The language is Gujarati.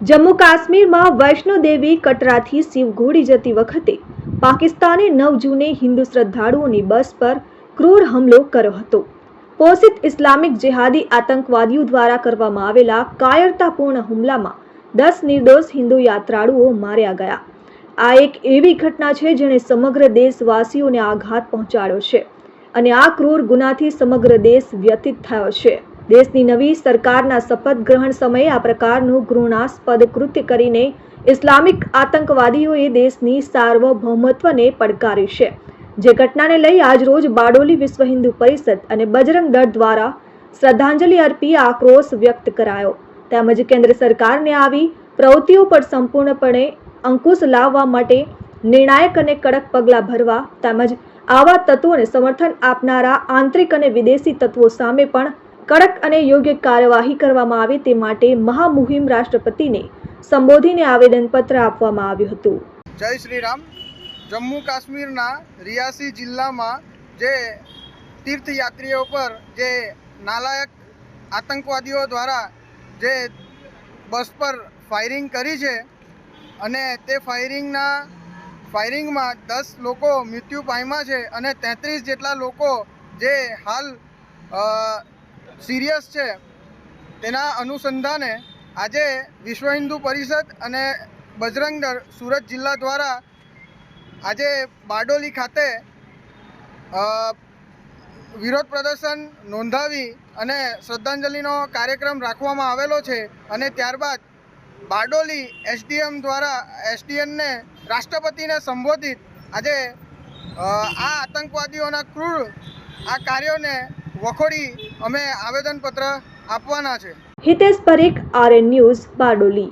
જમ્મુ કાશ્મીરમાં વૈષ્ણોદેવી કટરાથી શિવઘોડી જતી વખતે પાકિસ્તાને નવ જૂને હિન્દુ શ્રદ્ધાળુઓની બસ પર ક્રૂર હુમલો કર્યો હતો. પોષિત ઇસ્લામિક જેહાદી આતંકવાદીઓ દ્વારા કરવામાં આવેલા કાયરતાપૂર્ણ હુમલામાં દસ નિર્દોષ હિન્દુ યાત્રાળુઓ માર્યા ગયા. આ એક એવી ઘટના છે જેણે સમગ્ર દેશવાસીઓને આઘાત પહોંચાડ્યો છે અને આ ક્રૂર ગુનાથી સમગ્ર દેશ વ્યતીત થયો છે. દેશની નવી સરકારના શપથ ગ્રહણ સમયે આ પ્રકારનું ઘૃણાસ્પદ કૃત્ય કરીને ઇસ્લામિક આતંકવાદીઓએ દેશની સાર્વભૌમત્વને પડકારી છે. જે ઘટનાને લઈ આજરોજ બારડોલી વિશ્વ હિન્દુ પરિષદ અને બજરંગ દળ દ્વારા શ્રદ્ધાંજલિ અર્પી આક્રોશ વ્યક્ત કરાયો. તેમજ કેન્દ્ર સરકારને આવી પ્રવૃત્તિઓ પર સંપૂર્ણપણે અંકુશ લાવવા માટે નિર્ણાયક અને કડક પગલાં ભરવા તેમજ આવા તત્વોને સમર્થન આપનારા આંતરિક અને વિદેશી તત્વો સામે પણ કડક અને યોગ્ય કાર્યવાહી કરવામાં આવે તે માટે મહામુહિમ રાષ્ટ્રપતિને સંબોધીને આવેદનપત્ર આપવામાં આવ્યું હતું. જય શ્રી રામ જમ્મુ કાશ્મીરના રિયાસી જિલ્લામાં જે તીર્થયાત્રીઓ પર જે નાલાયક આતંકવાદીઓ દ્વારા જે બસ પર ફાયરિંગ કરી છે અને તે ફાયરિંગના ફાયરિંગમાં દસ લોકો મૃત્યુ પામ્યા છે અને તેત્રીસ જેટલા લોકો જે હાલ સિરિયસ છે, તેના અનુસંધાને આજે વિશ્વ હિન્દુ પરિષદ અને બજરંગ સુરત જિલ્લા દ્વારા આજે બારડોલી ખાતે વિરોધ પ્રદર્શન નોંધાવી અને શ્રદ્ધાંજલિનો કાર્યક્રમ રાખવામાં આવેલો છે અને ત્યારબાદ બારડોલી એસડીએમ દ્વારા એસડીએમને રાષ્ટ્રપતિને સંબોધિત આજે આ આતંકવાદીઓના ક્રૂર આ કાર્યોને વખોડી અમે આવેદનપત્ર આપવાના છે. Hitesh Parekh RN news Bardoli.